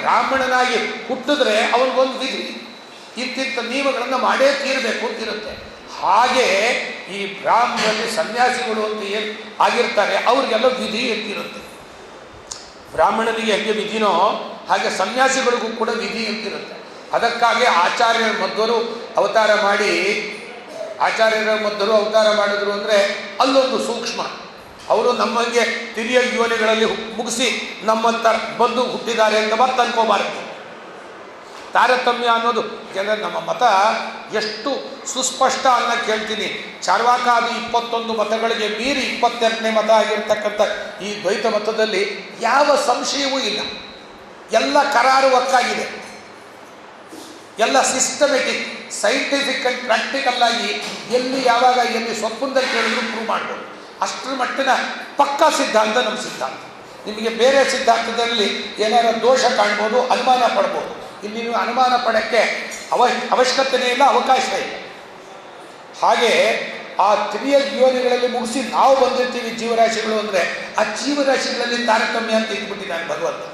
ಬ್ರಾಹ್ಮಣನಾಗಿ ಹುಟ್ಟಿದ್ರೆ ಅವನಿಗೊಂದು ವಿಧಿ. ಇಂತಿಂಥ ನಿಯಮಗಳನ್ನು ಮಾಡೇ ತೀರಬೇಕು ಅಂತಿರುತ್ತೆ ಹಾಗೆ ಈ ಬ್ರಾಹ್ಮಣರಲ್ಲಿ ಸನ್ಯಾಸಿಗಳು ಅಂತ ಏನು ಆಗಿರ್ತಾರೆ, ಅವ್ರಿಗೆಲ್ಲ ವಿಧಿ ಅಂತಿರುತ್ತೆ ಬ್ರಾಹ್ಮಣನಿಗೆ ಹೆಂಗೆ ವಿಧಿನೋ ಹಾಗೆ ಸನ್ಯಾಸಿಗಳಿಗೂ ಕೂಡ ವಿಧಿ ಅಂತಿರುತ್ತೆ ಅದಕ್ಕಾಗಿ ಆಚಾರ್ಯರ ಮಧ್ವರು ಅವತಾರ ಮಾಡಿ, ಆಚಾರ್ಯರ ಮಧ್ವರು ಅವತಾರ ಮಾಡಿದ್ರು ಅಂದರೆ ಅಲ್ಲೊಂದು ಸೂಕ್ಷ್ಮ. ಅವರು ನಮ್ಮಂಗೆ ತಿರಿಯ ಯೋನೆಗಳಲ್ಲಿ ಮುಗಿಸಿ ನಮ್ಮಂತ ಬಂದು ಹುಟ್ಟಿದ್ದಾರೆ ಅಂತ ಮತ್ತೆ ಅನ್ಕೋಬಾರದು. ತಾರತಮ್ಯ ಅನ್ನೋದು ಯಾಕೆಂದರೆ ನಮ್ಮ ಮತ ಎಷ್ಟು ಸುಸ್ಪಷ್ಟ ಅನ್ನ ಕೇಳ್ತೀನಿ. ಚಾರ್ವಾಕಾದಿ ಇಪ್ಪತ್ತೊಂದು ಮತಗಳಿಗೆ ಮೀರಿ ಇಪ್ಪತ್ತೆರಡನೇ ಮತ ಆಗಿರ್ತಕ್ಕಂಥ ಈ ದ್ವೈತ ಮತದಲ್ಲಿ ಯಾವ ಸಂಶಯವೂ ಇಲ್ಲ. ಎಲ್ಲ ಕರಾರುವಕ್ಕಾಗಿದೆ ಎಲ್ಲ ಸಿಸ್ಟಮೆಟಿಕ್ ಸೈಂಟಿಫಿಕ್ ಆ್ಯಂಡ್ ಪ್ರಾಕ್ಟಿಕಲ್ ಆಗಿ ಎಲ್ಲಿ ಯಾವಾಗ ಎಲ್ಲಿ ಸ್ವಪ್ನದಲ್ಲಿ ಕೇಳಿದ್ರು ಪ್ರೂವ್ ಮಾಡ್ಬೋದು. ಅಷ್ಟರ ಮಟ್ಟಿನ ಪಕ್ಕಾ ಸಿದ್ಧಾಂತ ನಮ್ಮ ಸಿದ್ಧಾಂತ. ನಿಮಗೆ ಬೇರೆ ಸಿದ್ಧಾಂತದಲ್ಲಿ ಏನಾರ ದೋಷ ಕಾಣ್ಬೋದು, ಅನುಮಾನ ಪಡ್ಬೋದು. ಇಲ್ಲಿ ನೀವು ಅನುಮಾನ ಪಡೋಕ್ಕೆ ಅವ ಅವಶ್ಯಕತೆನೇ ಇಲ್ಲ, ಅವಕಾಶ ಇಲ್ಲ. ಹಾಗೆ ಆ ತ್ರಿಯ ಯೋನಿಗಳಲ್ಲಿ ಮುಗಿಸಿ ನಾವು ಬಂದಿರ್ತೀವಿ ಜೀವರಾಶಿಗಳು ಅಂದರೆ ಆ ಜೀವರಾಶಿಗಳಲ್ಲಿ ತಾರತಮ್ಯ ಅಂತ ಇಟ್ಬಿಟ್ಟಿದ್ದಾನೆ ಭಗವಂತ.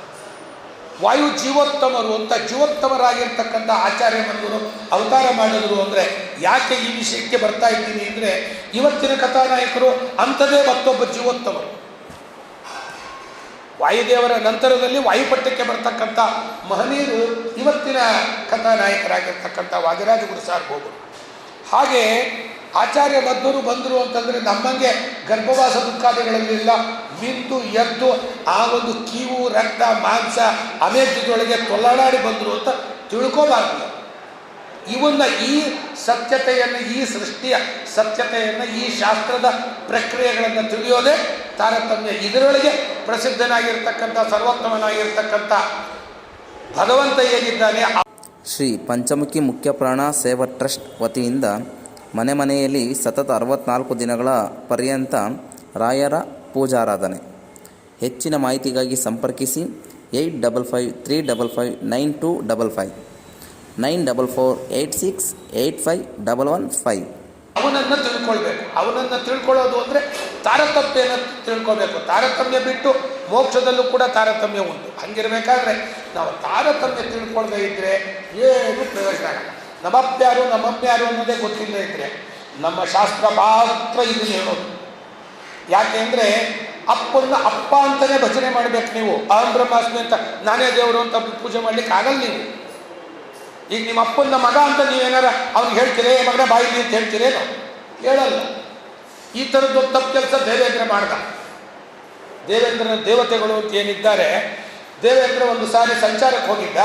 ವಾಯು ಜೀವೋತ್ತಮರು ಅಂತ ಜೀವೋತ್ತಮರಾಗಿರ್ತಕ್ಕಂಥ ಆಚಾರ್ಯ ಮಂದರು ಅವತಾರ ಮಾಡಿದ್ರು ಅಂದರೆ ಯಾಕೆ ಈ ವಿಷಯಕ್ಕೆ ಬರ್ತಾ ಇದ್ದೀನಿ ಅಂದರೆ ಇವತ್ತಿನ ಕಥಾನಾಯಕರು ಅಂಥದೇ ಮತ್ತೊಬ್ಬ ಜೀವೋತ್ತಮರು. ವಾಯುದೇವರ ನಂತರದಲ್ಲಿ ವಾಯುಪಟ್ಟಕ್ಕೆ ಬರ್ತಕ್ಕಂಥ ಮಹನೀಯರು ಇವತ್ತಿನ ಕಥಾನಾಯಕರಾಗಿರ್ತಕ್ಕಂಥ ವಾದಿರಾಜ ಗುರು ಸಾರ್ಬೋದು ಹಾಗೆ ಆಚಾರ್ಯ ಮಧ್ವರು ಬಂದರು ಅಂತಂದರೆ ನಮ್ಮಂಗೆ ಗರ್ಭವಾಸ ದುಃಖಾದಿಗಳಲ್ಲೆಲ್ಲ ಮಿಂದು ಎದ್ದು ಆ ಒಂದು ಕೀವು, ರಕ್ತ, ಮಾಂಸ ಅಮೇರಿಕದೊಳಗೆ ತೊಲ್ಲಾಡಾಡಿ ಬಂದರು ಅಂತ ತಿಳ್ಕೋಬಾರ್ದು. ಇವನ್ನ ಈ ಸತ್ಯತೆಯನ್ನು, ಈ ಸೃಷ್ಟಿಯ ಸತ್ಯತೆಯನ್ನು, ಈ ಶಾಸ್ತ್ರದ ಪ್ರಕ್ರಿಯೆಗಳನ್ನು ತಿಳಿಯೋದೇ ತಾರತಮ್ಯ. ಇದರೊಳಗೆ ಪ್ರಸಿದ್ಧನಾಗಿರ್ತಕ್ಕಂಥ, ಸರ್ವೋತ್ತಮನಾಗಿರ್ತಕ್ಕಂಥ ಭಗವಂತ ಏನಿದ್ದಾನೆ ಶ್ರೀ ಪಂಚಮುಖಿ ಮುಖ್ಯ ಪ್ರಾಣ ಸೇವಾ ಟ್ರಸ್ಟ್ ವತಿಯಿಂದ ಮನೆ ಮನೆಯಲ್ಲಿ ಸತತ ಅರವತ್ನಾಲ್ಕು ದಿನಗಳ ಪರ್ಯಂತ ರಾಯರ ಪೂಜಾರಾಧನೆ. ಹೆಚ್ಚಿನ ಮಾಹಿತಿಗಾಗಿ ಸಂಪರ್ಕಿಸಿ eight double five three double five nine two double five. Nine double four eight six eight five double one five. ಅವನನ್ನು ತಿಳ್ಕೊಳ್ಬೇಕು. ಅವನನ್ನು ತಿಳ್ಕೊಳ್ಳೋದು ಅಂದರೆ ತಾರತಮ್ಯನ ತಿಳ್ಕೊಬೇಕು. ತಾರತಮ್ಯ ಬಿಟ್ಟು ಮೋಕ್ಷದಲ್ಲೂ ಕೂಡ ತಾರತಮ್ಯ ಉಂಟು. ಹಂಗಿರ್ಬೇಕಾದ್ರೆ ನಾವು ತಾರತಮ್ಯ ತಿಳ್ಕೊಳ್ದೇ ಇದ್ದರೆ ಏನು ಪ್ರಯೋಜನ ನಮ್ಮಪ್ಪ್ಯಾರು ನಮ್ಮಪ್ಪ್ಯಾರು ಅನ್ನೋದೇ ಗೊತ್ತಿಲ್ಲ ಇದ್ದರೆ ನಮ್ಮ ಶಾಸ್ತ್ರ ಮಾತ್ರ ಇದನ್ನು ಹೇಳೋದು. ಯಾಕೆ ಅಂದರೆ ಅಪ್ಪನ್ನ ಅಪ್ಪ ಅಂತಲೇ ಭಜನೆ ಮಾಡಬೇಕು ನೀವು, ಅಹಂ ಬ್ರಹ್ಮಾಸ್ಮಿ ಅಂತ, ನಾನೇ ದೇವರು ಅಂತ ಪೂಜೆ ಮಾಡ್ಲಿಕ್ಕೆ ಆಗಲ್ಲ ನೀವು. ಈಗ ನಿಮ್ಮ ಅಪ್ಪನ ಮಗ ಅಂತ ನೀವೇನಾರ ಅವ್ನಿಗೆ ಹೇಳ್ತೀರಿ ಮಗನ ಬಾಯಿ ಅಂತ ಹೇಳ್ತೀರೇನು ಹೇಳಲ್ಲ. ಈ ಥರದ್ದು ತಪ್ಪು ಕೆಲಸ ದೇವೇಂದ್ರ ಮಾಡ್ದ. ದೇವೇಂದ್ರನ ದೇವತೆಗಳು ಅಂತ ಏನಿದ್ದಾರೆ, ದೇವೇಂದ್ರ ಒಂದು ಸಾರಿ ಸಂಚಾರಕ್ಕೆ ಹೋಗಿದ್ದ.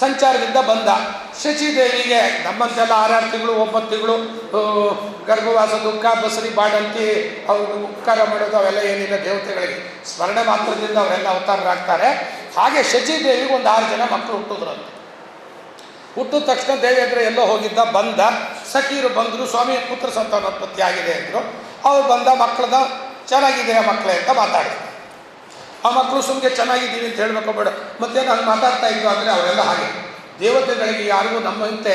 ಸಂಚಾರದಿಂದ ಬಂದ. ಶಚಿದೇವಿಗೆ ನಮ್ಮಂತೆಲ್ಲ ಆರಾರು ತಿಂಗಳು ಒಂಬತ್ತು ತಿಂಗಳು ಗರ್ಭವಾಸ, ದುಃಖ, ಬಸರಿ ಬಾಡಂತಿ ಅವರು ಉಪಕಾರ ಮಾಡೋದು ಅವೆಲ್ಲ ಏನಿಲ್ಲ ದೇವತೆಗಳಿಗೆ. ಸ್ಮರಣೆ ಮಾತ್ರದಿಂದ ಅವರೆಲ್ಲ ಅವತಾರರಾಗ್ತಾರೆ. ಹಾಗೆ ಶಚಿದೇವಿಗೆ ಒಂದು ಆರು ಜನ ಮಕ್ಕಳು ಹುಟ್ಟಿದ್ರಂತೆ ಹುಟ್ಟಿದ ತಕ್ಷಣ ದೇವೇಂದ್ರ ಎಲ್ಲೋ ಹೋಗಿದ್ದ, ಬಂದ. ಸಖೀರು ಬಂದರು, ಸ್ವಾಮಿ, ಪುತ್ರ ಸಂತಾನೋತ್ಪತ್ತಿ ಆಗಿದೆ ಅಂದರು. ಅವ್ರು ಬಂದ ಮಕ್ಕಳದ ಚೆನ್ನಾಗಿದೆಯಾ ಮಕ್ಕಳೇ? ಅಂತ ಮಾತಾಡಿದ್ರು. ಆ ಮಕ್ಕಳು ಸುಮ್ಮನೆ ಚೆನ್ನಾಗಿದ್ದೀವಿ ಅಂತ ಹೇಳಬೇಕು, ಬೇಡ. ಮತ್ತೆ ನಾನು ಮಾತಾಡ್ತಾ ಇದ್ದು ಅಂದರೆ ಅವರೆಲ್ಲ ಹಾಗೆ. ದೇವತೆಗಳಿಗೆ ಯಾರಿಗೂ ನಮ್ಮಂತೆ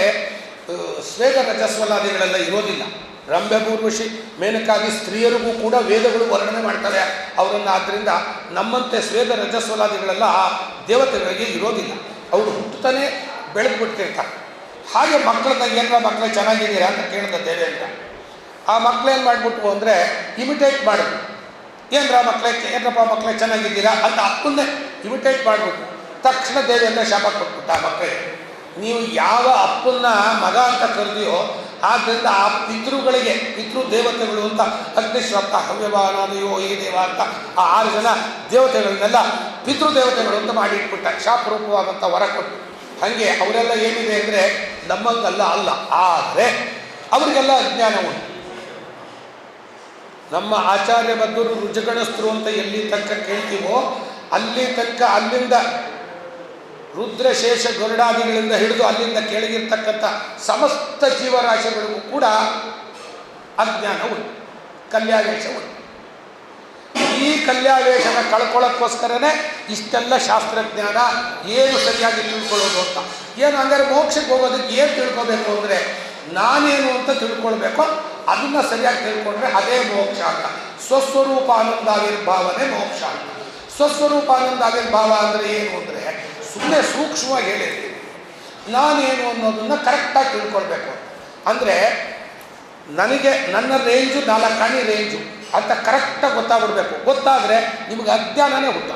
ಸ್ವೇದ ರಜಸ್ವಲಾದಿಗಳೆಲ್ಲ ಇರೋದಿಲ್ಲ. ರಂಭೆ ಪೂರ್ವಶಿ ಮೇನಕ್ಕಾಗಿ ಸ್ತ್ರೀಯರಿಗೂ ಕೂಡ ವೇದಗಳು ವರ್ಣನೆ ಮಾಡ್ತಾರೆ. ಅವರನ್ನು ಆದ್ದರಿಂದ ನಮ್ಮಂತೆ ಸ್ವೇದ ರಜಸ್ವಲಾದಿಗಳೆಲ್ಲ ಆ ದೇವತೆಗಳಿಗೆ ಇರೋದಿಲ್ಲ. ಅವರು ಹುಟ್ಟುತ್ತಾನೆ, ಬೆಳೆದು ಬಿಡ್ತಿರ್ತಾರೆ ಹಾಗೆ ಮಕ್ಕಳನ್ನ ಏನರ ಮಕ್ಕಳು ಚೆನ್ನಾಗಿದ್ದೀರಾ ಅಂತ ಕೇಳಿದ ಅಂತ. ಆ ಮಕ್ಕಳೇನು ಮಾಡಿಬಿಟ್ವು ಅಂದರೆ ಇಮಿಟೇಟ್ ಮಾಡಿದ್ರು. ಏನರ ಮಕ್ಕಳೇ ಏನಪ್ಪ ಮಕ್ಕಳೇ ಚೆನ್ನಾಗಿದ್ದೀರಾ ಅಂತ ಅಪ್ಪನ್ನೇ ಇಮಿಟೇಟ್ ಮಾಡ್ಬಿಟ್ಟು ತಕ್ಷಣ ದೇವೇಂದ್ರ ಶಾಪ ಕೊಟ್ಬಿಟ್ಟ ಆ ಮಕ್ಕಳಿಗೆ ನೀವು ಯಾವ ಅಪ್ಪನ್ನ ಮಗ ಅಂತ ಕರೆದಿಯೋ ಆದ್ದರಿಂದ ಆ ಪಿತೃಗಳಿಗೆ ಪಿತೃ ದೇವತೆಗಳು ಅಂತ ಅಗ್ನಿಶ್ವತ್ತ ಹವ್ಯವಾನಾದಯೋ ಈ ದೇವ ಅಂತ ಆ ಆರು ಜನ ದೇವತೆಗಳನ್ನೆಲ್ಲ ಪಿತೃ ದೇವತೆಗಳು ಅಂತ ಮಾಡಿ ಇಟ್ಬಿಟ್ಟ ಶಾಪರೂಪವಾದಂಥ ವರ ಕೊಟ್ಟು. ಹಾಗೆ ಅವರೆಲ್ಲ ಏನಿದೆ ಅಂದರೆ ನಮ್ಮಂಗಲ್ಲ ಅಲ್ಲ, ಆದರೆ ಅವರಿಗೆಲ್ಲ ಅಜ್ಞಾನ ಉಂಟು. ನಮ್ಮ ಆಚಾರ್ಯ ಬದ್ಧರು ರುಜಗಣಸ್ಥರು ಅಂತ ಎಲ್ಲಿ ತನಕ ಕೇಳ್ತೀವೋ, ಅಲ್ಲಿ ತನಕ ಅಲ್ಲಿಂದ ರುದ್ರಶೇಷ ಗರುಡಾದಿಗಳಿಂದ ಹಿಡಿದು ಅಲ್ಲಿಂದ ಕೆಳಗಿರ್ತಕ್ಕಂಥ ಸಮಸ್ತ ಜೀವರಾಶಿಗಳಿಗೂ ಕೂಡ ಅಜ್ಞಾನ ಉಂಟು, ಕಲ್ಯಾವೇಶ ಉಂಟು. ಈ ಕಲ್ಯಾವೇಶನ ಕಳ್ಕೊಳ್ಳೋಕ್ಕೋಸ್ಕರನೇ ಇಷ್ಟೆಲ್ಲ ಶಾಸ್ತ್ರಜ್ಞಾನ ಏನು ಸರಿಯಾಗಿ ತಿಳ್ಕೊಳ್ಳೋದು ಅಂತ. ಏನು ಅಂದರೆ ಮೋಕ್ಷಕ್ಕೆ ಹೋಗೋದಕ್ಕೆ ಏನು ತಿಳ್ಕೊಬೇಕು ಅಂದರೆ ನಾನೇನು ಅಂತ ತಿಳ್ಕೊಳ್ಬೇಕು. ಅದನ್ನು ಸರಿಯಾಗಿ ತಿಳ್ಕೊಂಡ್ರೆ ಅದೇ ಮೋಕ್ಷ ಅಂತ. ಸ್ವಸ್ವರೂಪ ಆನಂದಾವಿರ್ಭಾವನೆ ಮೋಕ್ಷ ಅಂತ. ಸ್ವಸ್ವರೂಪ ಆನಂದಾವಿರ್ಭಾವ ಅಂದರೆ ಏನು ಅಂದರೆ ಸುಮ್ಮನೆ ಸೂಕ್ಷ್ಮವಾಗಿ ಹೇಳಿದ್ದೀನಿ ನಾನೇನು ಅನ್ನೋದನ್ನು ಕರೆಕ್ಟಾಗಿ ತಿಳ್ಕೊಳ್ಬೇಕು ಅಂದರೆ ನನಗೆ ನನ್ನ ರೇಂಜು ನಾಲ್ಕಾಣಿ ರೇಂಜು ಅಂತ ಕರೆಕ್ಟಾಗಿ ಗೊತ್ತಾಗ್ಬಿಡ್ಬೇಕು. ಗೊತ್ತಾದರೆ ನಿಮಗೆ ಅಜ್ಞಾನನೇ ಗೊತ್ತ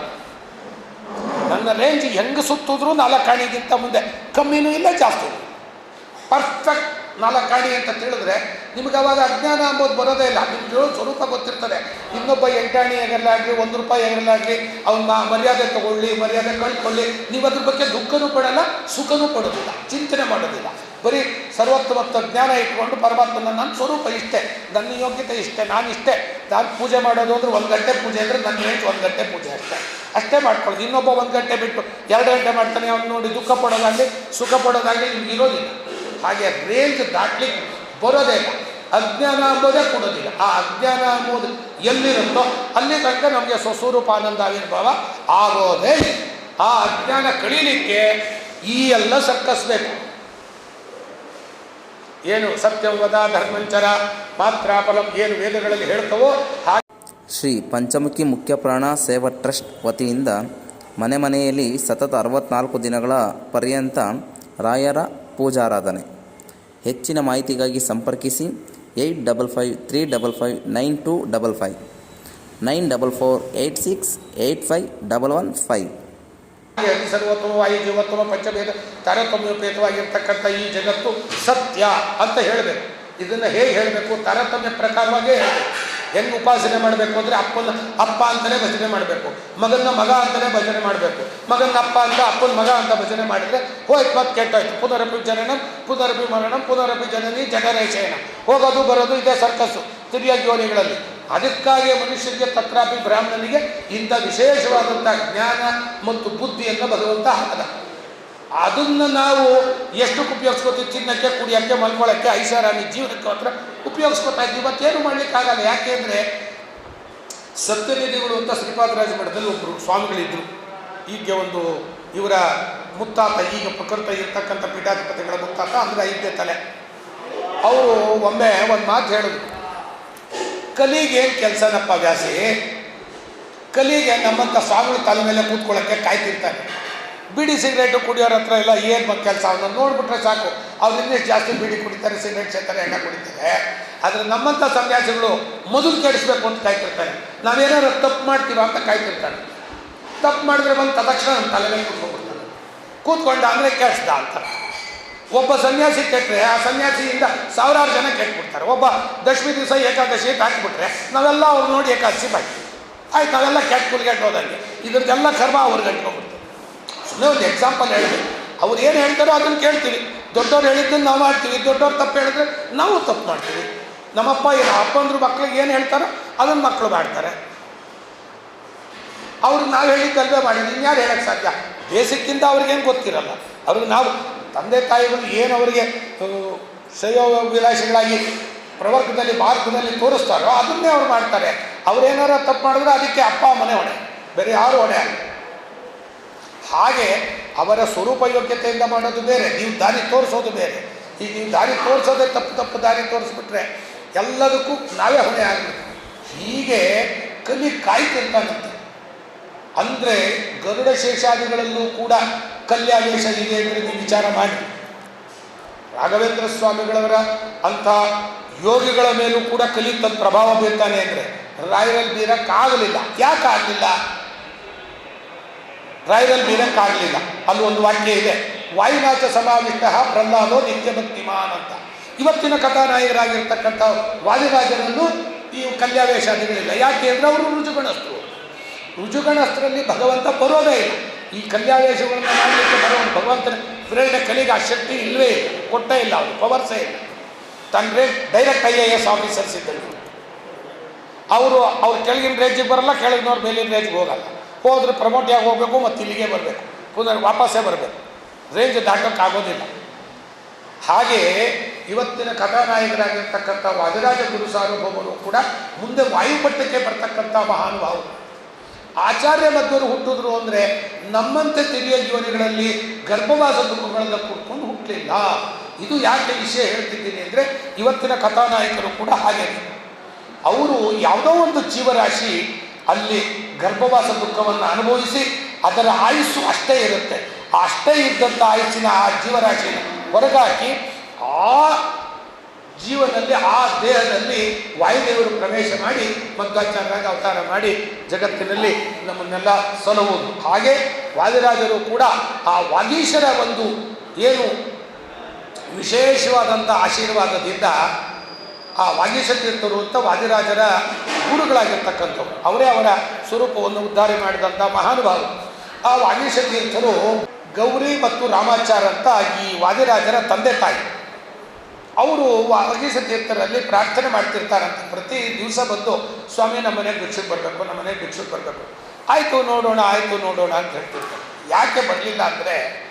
ನನ್ನ ರೇಂಜ್ ಹೆಂಗೆ ಸುತ್ತಿದ್ರು ನಾಲ್ಕಾಣಿಗಿಂತ ಮುಂದೆ. ಕಮ್ಮಿನೂ ಇಲ್ಲ ಜಾಸ್ತಿ ಪರ್ಫೆಕ್ಟ್ ನಾಲ್ಕಾಣಿ ಅಂತ ತಿಳಿದ್ರೆ ನಿಮ್ಗೆ ಅವಾಗ ಅಜ್ಞಾನ ಅಂಬೋದು, ಬರೋದೇ ಇಲ್ಲ. ನಿಮ್ಗೆ ಸ್ವರೂಪ ಗೊತ್ತಿರ್ತದೆ. ಇನ್ನೊಬ್ಬ ಎಂಟಾಣಿ ಆಗಲಿ ಒಂದು ರೂಪಾಯಿ ಆಗಲಿ ಅವ್ನ ಮರ್ಯಾದೆ ತಗೊಳ್ಳಿ, ಮರ್ಯಾದೆ ಕಳ್ಕೊಳ್ಳಿ. ನೀವು ಅದ್ರ ಬಗ್ಗೆ ದುಃಖನೂ ಪಡಲ್ಲ, ಸುಖನೂ ಪಡೋದಿಲ್ಲ, ಚಿಂತನೆ ಮಾಡೋದಿಲ್ಲ. ಬರೀ ಸರ್ವೋತ್ತಮತ್ವ ಜ್ಞಾನ ಇಟ್ಕೊಂಡು ಪರಮಾತ್ಮನ ನನ್ನ ಸ್ವರೂಪ ಇಷ್ಟೇ, ನನ್ನ ಯೋಗ್ಯತೆ ಇಷ್ಟೇ ನಾನು ಇಷ್ಟೇ ನಾನು ಪೂಜೆ ಮಾಡೋದು ಅಂದ್ರೆ ಒಂದು ಗಂಟೆ ಪೂಜೆ ಅಂದರೆ ನನ್ನ ರೇಂಜ್ ಒಂದು ಗಂಟೆ ಪೂಜೆ ಅಷ್ಟೇ. ಅಷ್ಟೇ ಮಾಡ್ಕೊಳ್ಳೋದು ಇನ್ನೊಬ್ಬ ಒಂದು ಗಂಟೆ ಬಿಟ್ಟು ಎರಡು ಗಂಟೆ ಮಾಡ್ತಾನೆ, ಅವ್ನು ನೋಡಿ ದುಃಖ ಪಡೋದಾಗಲಿ, ಸುಖ ಪಡೋದಾಗಲಿ ನಿಮ್ಗೆ ಇರೋದಿಲ್ಲ. ಹಾಗೆ ರೇಂಜ್ ದಾಟ್ಲಿಕ್ಕೆ ಬರೋದೇ ಇಲ್ಲ. ಅಜ್ಞಾನ ಅಂಬೋದೇ ಕೊಡೋದಿಲ್ಲ. ಆ ಅಜ್ಞಾನ ಅಂಬೋದು ಎಲ್ಲಿರುತ್ತೋ ಅಲ್ಲಿ ತನಕ ನಮಗೆ ಸ್ವಸ್ವರೂಪ ಆನಂದ ಆವಿರ್ಭಾವ ಆಗೋದೇ ಆ ಅಜ್ಞಾನ ಕಳೀಲಿಕ್ಕೆ ಈ ಎಲ್ಲ ಸರ್ಕಸ್ಬೇಕು ಏನು ಸತ್ಯವದ ಧರ್ಮಂಚರ ಮಾತ್ರ ಫಲಂ ಏನು ವೇದಗಳಲ್ಲಿ ಹೇಳ್ತವೋ ಹಾಗೆ ಶ್ರೀ ಪಂಚಮುಖಿ ಮುಖ್ಯ ಪ್ರಾಣ ಸೇವಾ ಟ್ರಸ್ಟ್ ವತಿಯಿಂದ ಮನೆ ಮನೆಯಲ್ಲಿ ಸತತ ಅರವತ್ನಾಲ್ಕು ದಿನಗಳ ಪರ್ಯಂತ ರಾಯರ ಪೂಜಾರಾಧನೆ. ಹೆಚ್ಚಿನ ಮಾಹಿತಿಗಾಗಿ ಸಂಪರ್ಕಿಸಿ eight double five three double five nine two double five. Nine double four eight six eight five double one five. ಪಂಚಭೇದ ತಾರತಮ್ಯೋಪೇತವಾಗಿರ್ತಕ್ಕಂಥ ಈ ಜಗತ್ತು ಸತ್ಯ ಅಂತ ಹೇಳಬೇಕು. ಇದನ್ನು ಹೇಗೆ ಹೇಳಬೇಕು? ತಾರತಮ್ಯ ಪ್ರಕಾರವಾಗೇ ಹೇಳಬೇಕು. ಹೆಂಗೆ ಉಪಾಸನೆ ಮಾಡಬೇಕು ಅಂದರೆ ಅಪ್ಪನ ಅಪ್ಪ ಅಂತಲೇ ಭಜನೆ ಮಾಡಬೇಕು. ಮಗನ ಮಗ ಅಂತಲೇ ಭಜನೆ ಮಾಡಬೇಕು. ಮಗನ ಅಪ್ಪ ಅಂತ ಅಪ್ಪನ ಮಗ ಅಂತ ಭಜನೆ ಮಾಡಿದರೆ ಹೋಯ್ತು ಮತ್ತೆ ಕೆಟ್ಟೋಯ್ತು. ಪುನರಪಿ ಜನನ, ಪುನರಪಿ ಮರಣಂ, ಪುನರಪಿ ಜನನಿ ಜನರೇಶಯನ ಹೋಗೋದು ಬರೋದು ಇದೇ ಸರ್ಕಸ್ಸು ತಿರಿಯ ಯೋನಿಗಳಲ್ಲಿ ಅದಕ್ಕಾಗಿ ಮನುಷ್ಯರಿಗೆ ತತ್ರಾಪಿ ಬ್ರಾಹ್ಮಣನಿಗೆ ಇಂಥ ವಿಶೇಷವಾದಂಥ ಜ್ಞಾನ ಮತ್ತು ಬುದ್ಧಿಯನ್ನು ಭಗವಂತ ಹಾಕದ ಅದನ್ನು ನಾವು ಎಷ್ಟಕ್ಕೆ ಉಪಯೋಗಿಸ್ಕೋತೀವಿ? ತಿನ್ನಕ್ಕೆ ಕುಡಿಯೋಕ್ಕೆ, ಮಲ್ಕೊಳ್ಳೋಕ್ಕೆ, ಐಷಾರಾಮಿ ಜೀವನಕ್ಕೆ ಮಾತ್ರ ಉಪಯೋಗಿಸ್ಕೊತಾ ಇದ್ದೀವಿ. ಮತ್ತೇನು ಮಾಡಲಿಕ್ಕಾಗಲ್ಲ ಯಾಕೆ ಅಂದರೆ ಸತ್ಯನಿಧಿಗಳು ಅಂತ ಶ್ರೀಪಾದರಾಜ ಮಠದಲ್ಲಿ ಒಬ್ಬರು ಸ್ವಾಮಿಗಳಿದ್ದರು ಈಗ ಒಂದು ಇವರ ಮುತ್ತಾತ, ಈಗ ಪ್ರಕೃತ ಇರ್ತಕ್ಕಂಥ ಪೀಠಾಧಿಪತಿಗಳ ಮುತ್ತಾತ ಅಂದ್ರೆ ಐದನೇ ತಲೆ. ಅವರು ಒಮ್ಮೆ ಒಂದು ಮಾತು ಹೇಳಿದ್ರು. ಕಲಿಗೆ ಏನು ಕೆಲಸನಪ್ಪ ವ್ಯಾಸಿ? ಕಲಿಗೆ ನಮ್ಮಂಥ ಸ್ವಾಮಿಗಳ ತಲೆ ಮೇಲೆ ಕೂತ್ಕೊಳ್ಳೋಕ್ಕೆ ಕಾಯ್ತಿರ್ತಾನೆ ಬೀಡಿ ಸಿಗರೇಟು ಕುಡಿಯೋರ ಹತ್ರ ಎಲ್ಲ ಏನು ಕೆಲಸ? ಅವನ್ನ ನೋಡ್ಬಿಟ್ರೆ ಸಾಕು. ಅವ್ರು ಇನ್ನೇ ಜಾಸ್ತಿ ಬಿಡಿ ಕುಡಿತಾರೆ, ಸಿಗರೇಟ್ ಸೇತಾರೆ ಎಣ್ಣೆ ಕುಡಿತಾರೆ? ಆದರೆ ನಮ್ಮಂಥ ಸನ್ಯಾಸಿಗಳು ಮೊದಲು ಕೆಡಿಸ್ಬೇಕು ಅಂತ ಕಾಯ್ತಿರ್ತಾರೆ. ನಾವೇನಾದ್ರು ತಪ್ಪು ಮಾಡ್ತೀವ ಅಂತ ಕಾಯ್ತಿರ್ತಾರೆ. ತಪ್ಪು ಮಾಡಿದ್ರೆ ಬಂದು ತಕ್ಷಣ ನಮ್ಮ ತಲೆ ಮೇಲೆ ಕೂತ್ಕೊಂಡ್ಬಿಡ್ತಾರೆ. ಕೂತ್ಕೊಂಡ ಅಂದರೆ ಕೆಡಿಸ್ದ ಅಂತ ಒಬ್ಬ ಸನ್ಯಾಸಿ ಕೆಟ್ಟರೆ ಆ ಸನ್ಯಾಸಿಯಿಂದ ಸಾವಿರಾರು ಜನ ಕೆಟ್ಬಿಡ್ತಾರೆ. ಒಬ್ಬ ದಶಮಿ ದಿವಸ ಏಕಾದಶಿ ಹಾಕಿಬಿಟ್ರೆ ನಾವೆಲ್ಲ ಅವ್ರು ನೋಡಿ ಏಕಾದಶಿ ಬಾಯ್ತೀವಿ. ಆಯ್ತು, ನಾವೆಲ್ಲ ಕೆಟ್ಟ ಕುಲ್ಗೆಟ್ಟು ಹೋದಂಗೆ. ಇದ್ರದ್ದೆಲ್ಲ ಕರ್ಮ ಅವ್ರಿಗೆ ಅಂಟ್ಕೊಂಡ್ಬಿಡ್ತಾರೆ ಸುಮ್ಮನೆ ಒಂದು ಎಕ್ಸಾಂಪಲ್ ಹೇಳಿದೆ ಅವ್ರು ಏನು ಹೇಳ್ತಾರೋ ಅದನ್ನು ಕೇಳ್ತೀವಿ. ದೊಡ್ಡವ್ರು ಹೇಳಿದ್ದನ್ನು ನಾವು ಮಾಡ್ತೀವಿ. ದೊಡ್ಡವ್ರು ತಪ್ಪು ಹೇಳಿದ್ರೆ ನಾವು ತಪ್ಪು ಮಾಡ್ತೀವಿ. ನಮ್ಮಪ್ಪ ಏನು ಅಪ್ಪಂದ್ರು ಮಕ್ಳಿಗೆ ಏನು ಹೇಳ್ತಾರೋ ಅದನ್ನು ಮಕ್ಕಳು ಮಾಡ್ತಾರೆ. ಅವ್ರಿಗೆ ನಾವು ಹೇಳಿದ್ದಲ್ವೇ ಮಾಡಿ ಯಾರು ಹೇಳಕ್ಕೆ ಸಾಧ್ಯ? ಬೇಸಿಕ್ಕಿಂದ ಅವ್ರಿಗೇನು ಗೊತ್ತಿರಲ್ಲ. ಅವ್ರಿಗೆ ನಾವು, ತಂದೆ ತಾಯಿಗಳು ಏನು ಅವರಿಗೆ ಶ್ರೇಯೋ ವಿಲಾಸಗಳಾಗಿ ಪ್ರವರ್ಗದಲ್ಲಿ ಭಾರತದಲ್ಲಿ ತೋರಿಸ್ತಾರೋ ಅದನ್ನೇ ಅವ್ರು ಮಾಡ್ತಾರೆ. ಅವ್ರೇನಾರ ತಪ್ಪು ಮಾಡಿದ್ರೆ ಅದಕ್ಕೆ ಅಪ್ಪ ಮನೆ ಹೊಣೆ. ಬೇರೆ ಯಾರು ಹೊಣೆ ಹಾಗೆ ಅವರ ಸ್ವರೂಪ ಯೋಗ್ಯತೆಯಿಂದ ಮಾಡೋದು ಬೇರೆ. ನೀವು ದಾರಿ ತೋರಿಸೋದು ಬೇರೆ. ಈಗ ನೀವು ದಾರಿ ತೋರಿಸೋದೇ ತಪ್ಪು ತಪ್ಪು ದಾರಿ ತೋರಿಸ್ಬಿಟ್ರೆ ಎಲ್ಲದಕ್ಕೂ ನಾವೇ ಹೊಣೆ ಆಗಬೇಕು. ಹೀಗೆ ಕಲಿ ಕಾಯ್ತಿರ್ತಾನಂತೆ ಅಂದರೆ ಗರುಡ ಶೇಷಾದಿಗಳಲ್ಲೂ ಕೂಡ ಕಲ್ಯಾವೇಶ ಇದೆ ಅಂದರೆ ನೀವು ವಿಚಾರ ಮಾಡಿ. ರಾಘವೇಂದ್ರ ಸ್ವಾಮಿಗಳವರ ಅಂಥ ಯೋಗಿಗಳ ಮೇಲೂ ಕೂಡ ಕಲಿ ತನ್ನ ಪ್ರಭಾವ ಬೀರ್ತಾನೆ ಅಂದರೆ ರಾಯರಲ್ಲಿ ಬೀರಕ್ಕಾಗಲಿಲ್ಲ. ಯಾಕೆ ಆಗಲಿಲ್ಲ? ರಾಯರಲ್ಲಿ ಬೀರಕ್ಕಾಗಲಿಲ್ಲ ಅಲ್ಲಿ ಒಂದು ವಾಕ್ಯ ಇದೆ. ವಾಯುನಾಚ ಸಮಾವಿಷ್ಟ ಪ್ರಹ್ಲಾದೋ ನಿತ್ಯ ಭಕ್ತಿಮಾನ್ ಅಂತ. ಇವತ್ತಿನ ಕಥಾನಾಯಕರಾಗಿರ್ತಕ್ಕಂಥ ವಾದಿರಾಜರನ್ನು ಈ ಕಲ್ಯಾವೇಶಾದಿಗಳಿಲ್ಲ ಯಾಕೆ ಅಂದರೆ ಅವರು ರುಜುಗಣಸ್ಥರು ರುಜುಗಣಸ್ಥರಲ್ಲಿ ಭಗವಂತ ಬರೋದೇ ಇಲ್ಲ. ಈ ಕಲ್ಯಾವೇಶಗಳನ್ನು ಮಾಡಲಿಕ್ಕೆ ಬರೋ ಭಗವಂತನ ಪ್ರೇರಣೆ ಕಲಿಗೆ ಆ ಶಕ್ತಿ ಇಲ್ಲವೇ ಇಲ್ಲ. ಕೊಟ್ಟೇ ಇಲ್ಲ ಅವರು, ಪವರ್ಸೇ ಇಲ್ಲ. ತಂದರೆ direct I A S officers ಇದ್ದರು. ಅವರು ಅವ್ರು ಕೆಳಗಿನ ರೇಜಿಗೆ ಬರಲ್ಲ, ಕೆಳಗಿನವ್ರ ಮೇಲಿನ ರೇಜಿಗೆ ಹೋಗಲ್ಲ. ಹೋದ್ರೆ ಪ್ರಮೋಟ್ ಯಾಕೆ ಹೋಗಬೇಕು ಮತ್ತು ಇಲ್ಲಿಗೆ ಬರಬೇಕು. ಪುನರ್ ವಾಪಸ್ಸೇ ಬರಬೇಕು. ರೇಂಜ್ ದಾಟೋಕ್ಕೆ ಆಗೋದಿಲ್ಲ. ಹಾಗೆ ಇವತ್ತಿನ ಕಥಾನಾಯಕರಾಗಿರ್ತಕ್ಕಂಥ ವಾದರಾಜ ಗುರು ಸಾರ್ವಭೌಮರು ಕೂಡ ಮುಂದೆ ವಾಯುಪಟ್ಟಕ್ಕೆ ಬರ್ತಕ್ಕಂಥ ಮಹಾನುಭಾವರು. ಆಚಾರ್ಯ ಮಧ್ವರು ಹುಟ್ಟಿದ್ರು ಅಂದರೆ ನಮ್ಮಂತೆ ತಿರಿಯ ಜೀವನಿಗಳಲ್ಲಿ ಗರ್ಭವಾಸ ದುಃಖಗಳನ್ನು ಕೂತ್ಕೊಂಡು ಹುಟ್ಟಲಿಲ್ಲ ಇದು ಯಾಕೆ ವಿಷಯ ಹೇಳ್ತಿದ್ದೀನಿ ಅಂದರೆ ಇವತ್ತಿನ ಕಥಾನಾಯಕರು ಕೂಡ ಹಾಗೆ ಅವರು ಯಾವುದೋ ಒಂದು ಜೀವರಾಶಿ ಅಲ್ಲಿ ಗರ್ಭವಾಸ ದುಃಖವನ್ನು ಅನುಭವಿಸಿ ಅದರ ಆಯುಸ್ಸು ಅಷ್ಟೇ ಇರುತ್ತೆ. ಅಷ್ಟೇ ಇದ್ದಂಥ ಆಯುಸ್ಸಿನ ಆ ಜೀವರಾಶಿ ಹೊರಗಾಕಿ ಆ ಜೀವನದಲ್ಲಿ, ಆ ದೇಹದಲ್ಲಿ ವಾಯುದೇವರು ಪ್ರವೇಶ ಮಾಡಿ ಮಧ್ವಾಚಾರ್ಯರಾಗಿ ಅವತಾರ ಮಾಡಿ ಜಗತ್ತಿನಲ್ಲಿ ನಮ್ಮನ್ನೆಲ್ಲ ಸಲಹುವುದು ಹಾಗೆ ವಾದಿರಾಜರು ಕೂಡ ಆ ವಾಗೀಶರ ಒಂದು ಏನು ವಿಶೇಷವಾದಂಥ ಆಶೀರ್ವಾದದಿಂದ ಆ ವಾಗೀಶ ತೀರ್ಥರು ಅಂತ ವಾದಿರಾಜರ ಗುರುಗಳಾಗಿರ್ತಕ್ಕಂಥವ್ರು. ಅವರೇ ಅವರ ಸ್ವರೂಪವನ್ನು ಉದ್ಧಾರ ಮಾಡಿದಂಥ ಮಹಾನುಭಾವರು. ಆ ವಾಗೀಶ ತೀರ್ಥರು ಗೌರಿ ಮತ್ತು ರಾಮಾಚಾರ ಅಂತ ಈ ವಾದಿರಾಜರ ತಂದೆ ತಾಯಿ. ಅವರು ವಾಗೀಶ ತೀರ್ಥರಲ್ಲಿ ಪ್ರಾರ್ಥನೆ ಮಾಡ್ತಿರ್ತಾರಂತೆ. ಪ್ರತಿ ದಿವಸ ಬಂದು, ಸ್ವಾಮಿ, ನಮ್ಮ ಮನೆಗೆ ಭಿಕ್ಷಕ್ಕೆ ಬರಬೇಕು, ನಮ್ಮ ಮನೆಗೆ ಭಿಕ್ಷಕ್ಕೆ ಬರಬೇಕು. ಆಯಿತು ನೋಡೋಣ ಆಯಿತು ನೋಡೋಣ ಅಂತ ಹೇಳ್ತಿರ್ತಾರೆ. ಯಾಕೆ ಬರಲಿಲ್ಲ ಅಂದರೆ